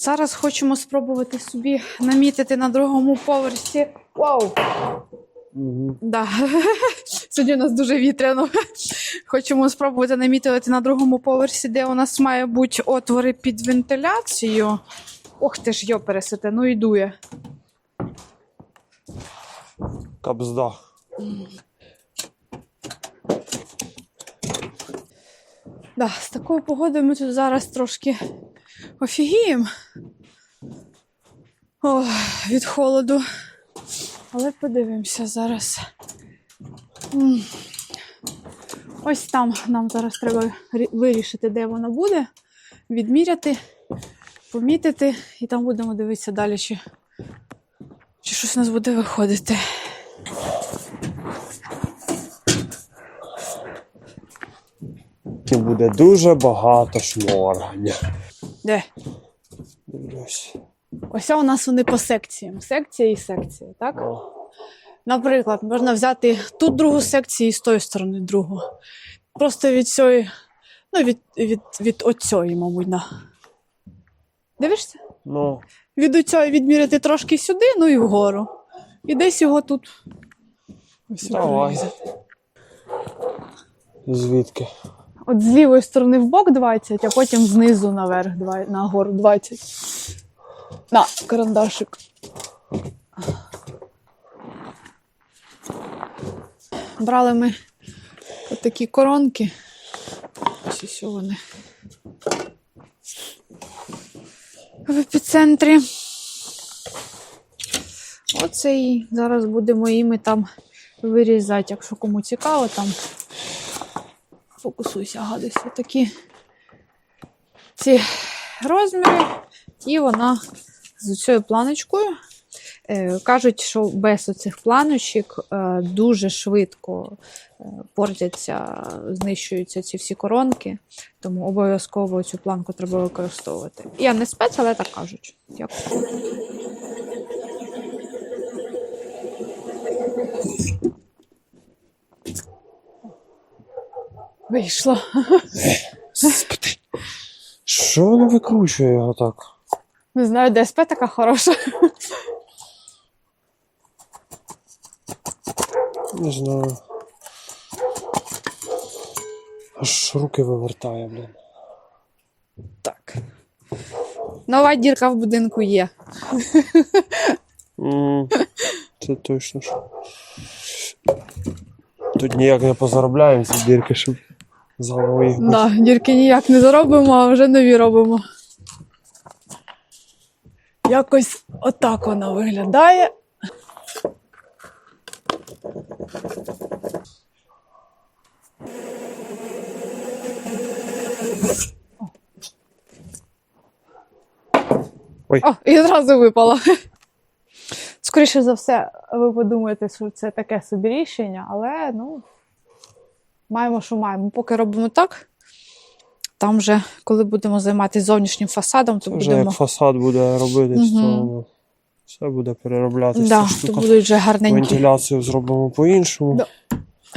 Зараз хочемо спробувати собі намітити на другому поверсі. Вау! Угу. Да. Сьогодні у нас дуже вітряно. Хочемо спробувати намітити на другому поверсі, де у нас має бути отвори під вентиляцію. Ох ти ж йо пересете, ну і дує. Кабзда. Да, з такою погодою ми тут зараз трошки офігіємо. Ох, від холоду. Але подивимося зараз. Ось там нам зараз треба вирішити, де воно буде, відміряти, помітити, і там будемо дивитися далі, чи, чи щось у нас буде виходити. Буде дуже багато шморгання. Де? Дивлюсь. Ось у нас вони по секціям. Секція і секція, так? О, Наприклад, можна взяти тут другу секцію і з тої сторони другу. Просто від цієї, ну, від, від, від оцьої, мабуть, на. Дивишся? Ну, Від оцьої відміряти трошки сюди, ну і вгору. І десь його тут. Ось давай. Звідки? От з лівої сторони в бок 20, а потім знизу наверх, нагору 20. На, карандашик. Брали ми отакі коронки. Ось ось вони. В епіцентрі. Оце і зараз будемо іми там вирізати, якщо кому цікаво, там фокусуйся, гадусь, такі ці розміри, і вона з цією планочкою. Е, Кажуть, що без оцих планочок е, дуже швидко е, портяться, знищуються ці всі коронки, тому обов'язково цю планку треба використовувати. Я не спец, але так кажуть. Дякую. Вийшло. Господи. Що воно викручує його так? Не знаю, ДСП така хороша. Не знаю. Аж руки вивертає, блін. Так. Нова дірка в будинку є. М, Це точно що. Тут ніяк не позаробляємо ці дірки, щоб з голови. Да, дірки ніяк не заробимо, а вже нові робимо. Якось отак вона виглядає. Ой. О, і одразу випала. Скоріше за все, ви подумаєте, що це таке собі рішення, але ну, маємо, що маємо. Поки робимо так. Там вже, коли будемо займатися зовнішнім фасадом, то Вже будемо. як фасад буде робитись, Мгм. то все буде перероблятися. Да, то будуть вже гарненькі, Вентиляцію зробимо по-іншому. Да.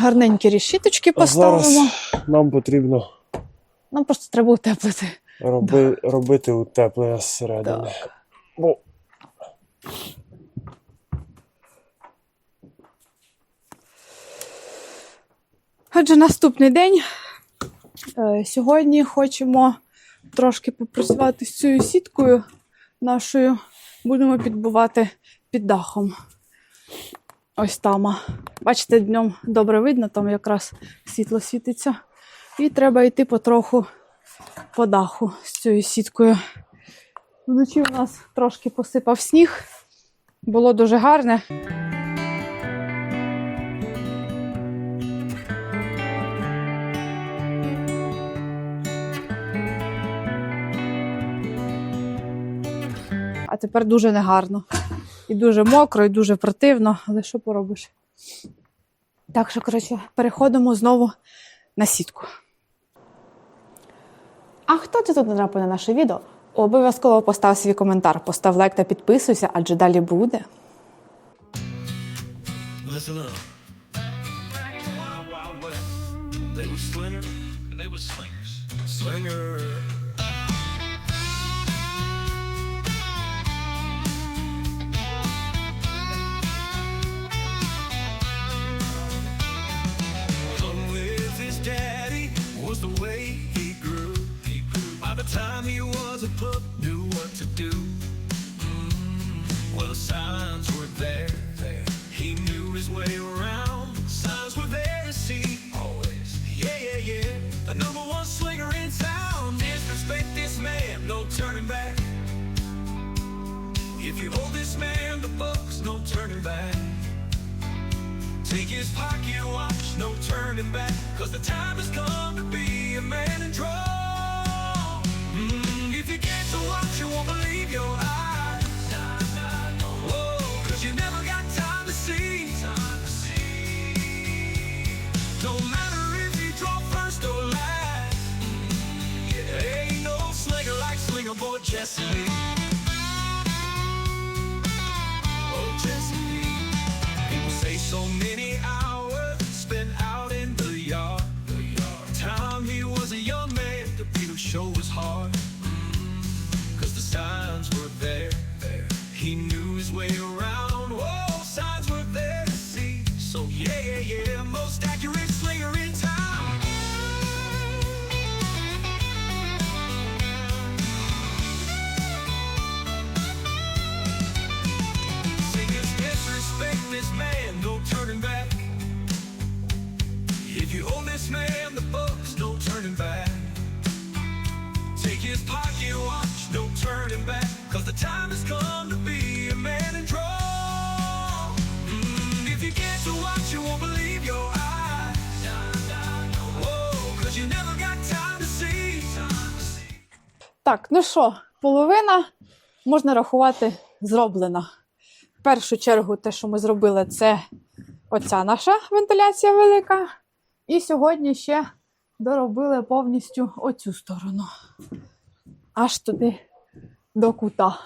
гарненькі решіточки А зараз поставимо. нам потрібно Нам просто треба утеплити. роби, робити утеплення зсередини. Бо Отже, наступний день. Е, Сьогодні хочемо трошки попрацювати з цією сіткою нашою. Будемо підбувати під дахом. Ось там. Бачите, днем добре видно, там якраз світло світиться. І треба йти потроху по даху з цією сіткою. Вночі у нас трошки посипав сніг. Було дуже гарне. А тепер дуже негарно. І дуже мокро, і дуже противно, але що поробиш? Так що, коротше, переходимо знову на сітку. А хто ти тут натрапив на наше відео? Обов'язково постав свій коментар, постав лайк та підписуйся, адже далі буде. They were were. His pocket watch, no turning back. Cause the time has come to be a man and draw. Mm, if you get to watch, you won't believe your eyes. Whoa, cause you never got time to see. No matter if you draw first or last. Yeah, ain't no slinger like Slinger Boy Jesse Lee. Show. Cause the signs were there. He knew his way around. Так, ну що, половина можна рахувати зроблена. В першу чергу, те, що ми зробили, це оця наша вентиляція велика. І сьогодні ще доробили повністю оцю сторону. Аж туди до кута.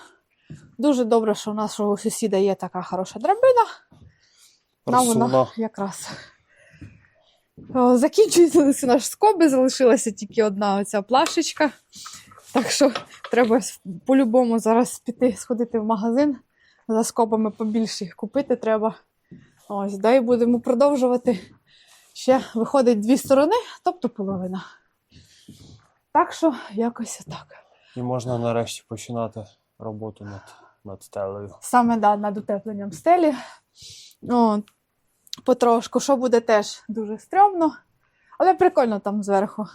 Дуже добре, що у нашого сусіда є така хороша драбина. Нам вона якраз. Закінчується наш скоби, залишилася тільки одна оця плашечка. Так що треба по-любому зараз піти сходити в магазин за скобами побільше їх купити треба. Ось, да і будемо продовжувати. Ще виходить дві сторони, тобто половина. Так що якось так. І можна нарешті починати роботу над, над стелею. Саме да, над утепленням стелі. О, потрошку, що буде теж дуже стрьомно, але прикольно там зверху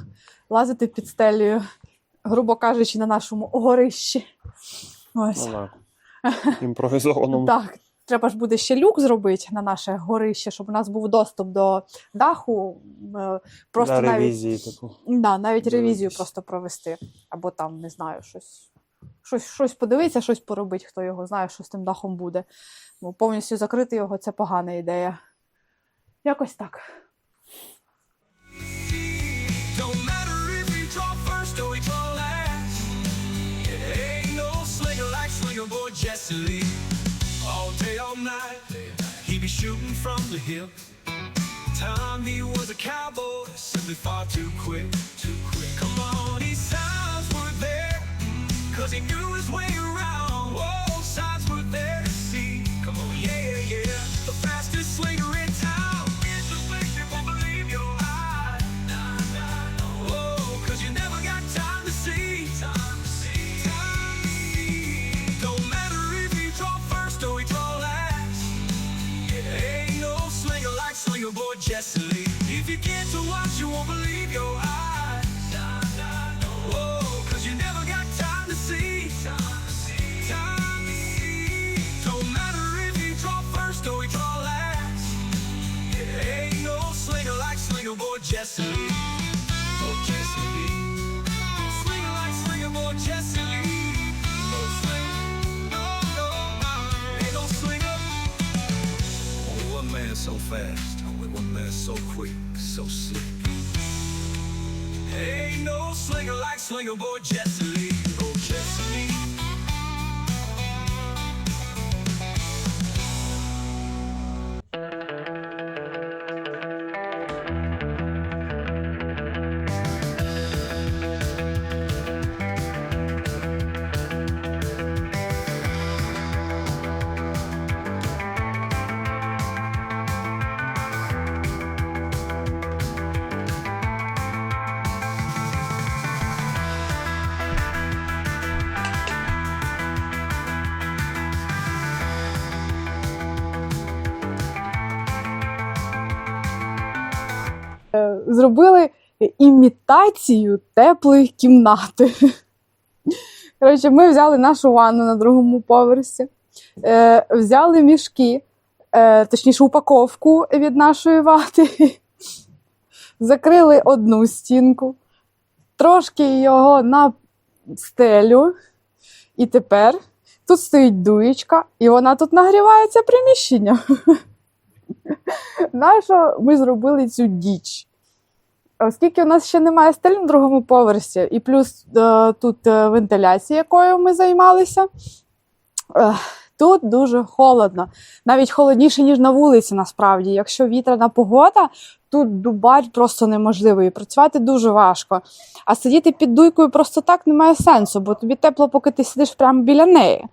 лазити під стелею, грубо кажучи, на нашому горищі. Ось. Ну, так. Імпровізованому. Так, треба ж буде ще люк зробити на наше горище, щоб у нас був доступ до даху. е, Просто Для навіть, ревізії, типу. да, навіть ревізію Дивитись. просто провести. Або там, не знаю, щось, щось, щось подивитися, щось поробити, хто його знає, що з тим дахом буде. Бо повністю закрити його це погана ідея. Якось так. Boy All day, all night, he be shooting from the hip. Time he was a cowboy, simply far too quick. Too quick. Come on, these signs were there, cause he knew his way around. Lee. If you get to watch, you won't believe your eyes. Whoa, cause you never got time to see. Time to see. Time to see. Don't matter if you draw first or you draw last. Ain't no slinger like Slinger Boy Jesse so quick. So slick. Ain't no slinger like Slinger Boy Jesse Lee. Oh, Jesse Lee. Зробили імітацію теплої кімнати. Коротше, ми взяли нашу ванну на другому поверсі, е, взяли мішки, е, точніше, упаковку від нашої вати, закрили одну стінку, трошки його на стелю, і тепер тут стоїть дуєчка, і вона тут нагрівається приміщення. Нащо ми зробили цю діч? Оскільки у нас ще немає стелі на другому поверсі, і плюс е, тут е, вентиляція, якою ми займалися, е, тут дуже холодно. Навіть холодніше, ніж на вулиці, насправді. Якщо вітряна погода, тут дубар просто неможливо і працювати дуже важко. А сидіти під дуйкою просто так немає сенсу, бо тобі тепло, поки ти сидиш прямо біля неї.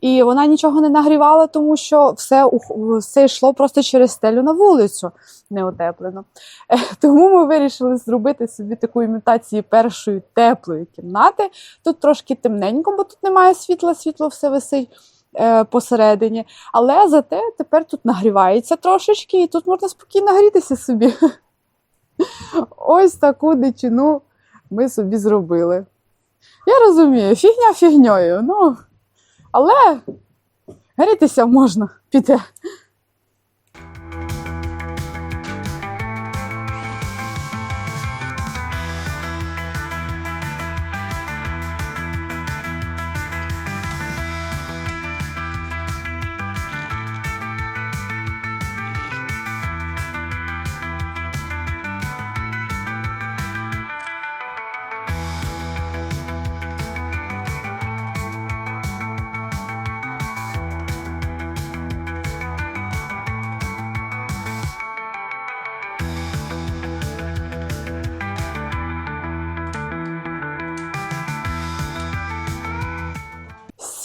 І вона нічого не нагрівала, тому що все, все йшло просто через стелю на вулицю неутеплено. Е, Тому ми вирішили зробити собі таку імітацію першої теплої кімнати. Тут трошки темненько, бо тут немає світла, світло все висить е, посередині. Але зате тепер тут нагрівається трошечки, і тут можна спокійно грітися собі. Ось таку дичину ми собі зробили. Я розумію, фігня фігньою, ну, але грітися можна піде.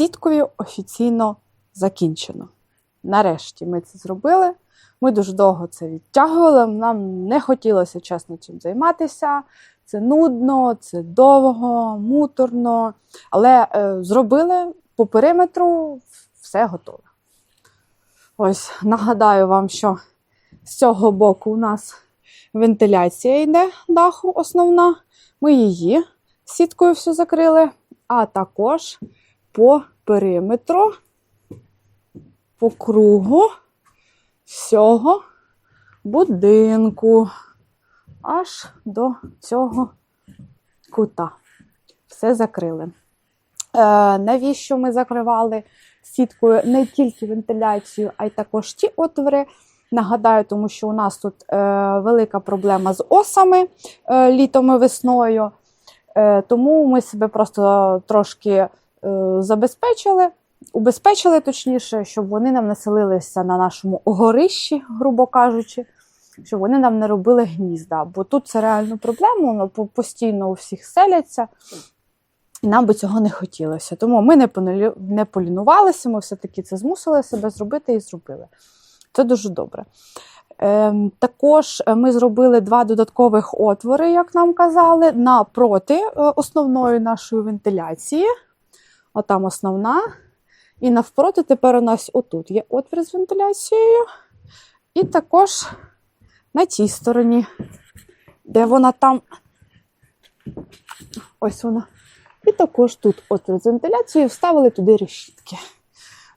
Сіткою офіційно закінчено. Нарешті ми це зробили. Ми дуже довго це відтягували. Нам не хотілося чесно цим займатися. Це нудно, це довго, муторно. Але е, зробили по периметру все готове. Ось нагадаю вам, що з цього боку у нас вентиляція йде даху основна. Ми її сіткою всю закрили, а також по периметру, по кругу всього будинку аж до цього кута. Все закрили. Е, навіщо ми закривали сіткою не тільки вентиляцію, а й також ті отвори? Нагадаю, тому що у нас тут е, велика проблема з осами е, літом і весною. Е, тому ми себе просто трошки забезпечили, убезпечили точніше, щоб вони нам не селилися на нашому горищі, грубо кажучи, щоб вони нам не робили гнізда. Бо тут це реально проблема, воно постійно у всіх селяться. Нам би цього не хотілося. Тому ми не, полінувалися, ми все-таки це змусили себе зробити і зробили. Це дуже добре. Ем, також е, ми зробили два додаткових отвори, як нам казали, напроти е, основної нашої вентиляції. Отам основна. І навпроти тепер у нас отут є отвір з вентиляцією. І також на тій стороні, де вона там. Ось вона. І також тут отвір з вентиляцією, вставили туди решітки.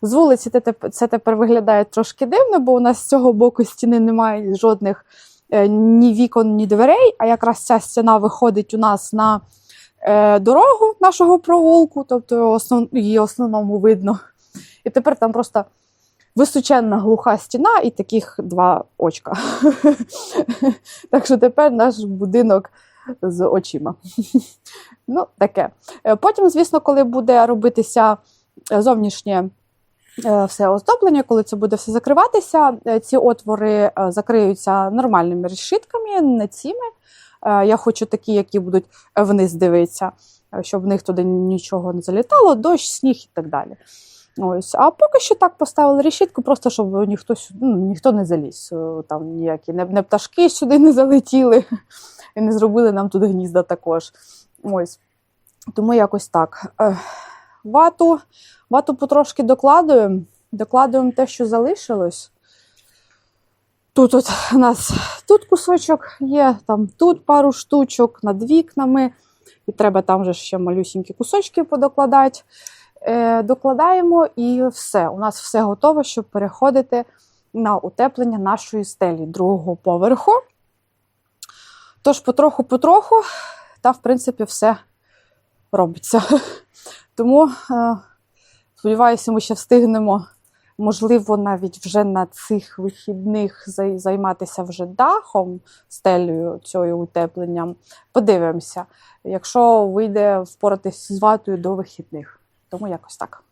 З вулиці це тепер виглядає трошки дивно, бо у нас з цього боку стіни немає жодних е, ні вікон, ні дверей. А якраз ця стіна виходить у нас на дорогу нашого провулку, тобто основ, її основному видно. І тепер там просто височенна глуха стіна і таких два очка. так що тепер наш будинок з очима. ну, таке. Е, Потім, звісно, коли буде робитися е, зовнішнє е, все оздоблення, коли це буде все закриватися, е, ці отвори е, закриються нормальними решітками, не цими. Е, Я хочу такі, які будуть вниз дивитися, е, щоб в них туди нічого не залітало, дощ, сніг і так далі. Ось. А поки що так поставили решітку, просто щоб ніхто, ну, ніхто не заліз. е, Там ніякі не, пташки сюди не залетіли і не зробили нам тут гнізда також. Ось. Тому якось так. Вату, вату потрошки докладуємо. Докладуємо те, що залишилось. Тут от у нас тут кусочок є, там тут пару штучок над вікнами. І треба там же ще малюсінькі кусочки подокладати. Е, докладаємо і все. У нас все готово, щоб переходити на утеплення нашої стелі другого поверху. Тож потроху-потроху, та, в принципі, все робиться. Тому, е, сподіваюся, ми ще встигнемо, можливо, навіть вже на цих вихідних займатися вже дахом, стелею цією утепленням. Подивимося, якщо вийде впоратись з ватою до вихідних. Тому якось так.